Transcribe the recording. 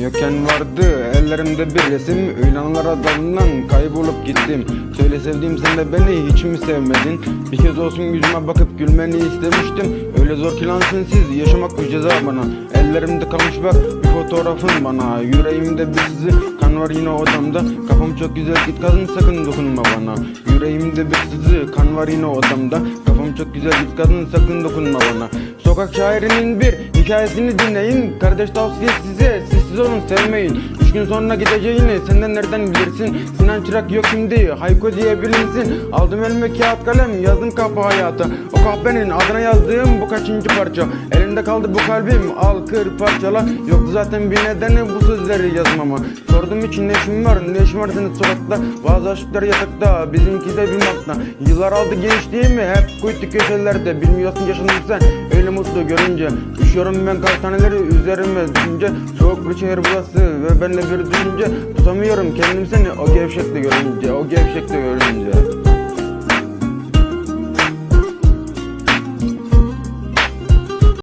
yokken vardı. Ellerimde bir resim Uylananlara dalından kaybolup gittim. Söyle sevdiğim sen de beni hiç mi sevmedin? Bir kez olsun yüzüme bakıp gülmeni istemiştim. Öyle zor ki lan sensiz yaşamak bir ceza bana. Ellerimde kalmış bak bir fotoğrafın bana. Yüreğimde bir sızı kan var yine odamda. Kafam çok güzel git kadın sakın dokunma bana. Yüreğimde bir sızı kan var yine odamda. Kafam çok güzel git kadın sakın dokunma bana. Sokak şairinin bir hikayesini dinleyin. Kardeş tavsiye size sessiz olun sevmeyin Gün sonra gideceğini senden nereden bilirsin? Sinan Çırak yok şimdi Hayko diye bilinsin. Aldım elime kağıt kalem yazdım kapı hayata. O kahvenin adına yazdığım bu kaçıncı parça? Elinde kaldı bu kalbim al kır parçala. Yoktu zaten bir nedeni bu sözleri yazmama. Sordum için ne işin var ne işin var senin sokakta? Bazı aşıklar yatakta bizimki de bir makna Yıllar aldı gençliğimi hep kuytu köşelerde. Bilmiyorsun yaşadın sen öyle mutlu görünce. Üşüyorum ben kar taneleri üzerime düşünce. Soğuk bir şehir burası ve benle bir düşünce Tutamıyorum. Kendim seni o gevşekte görünce O gevşekte görünce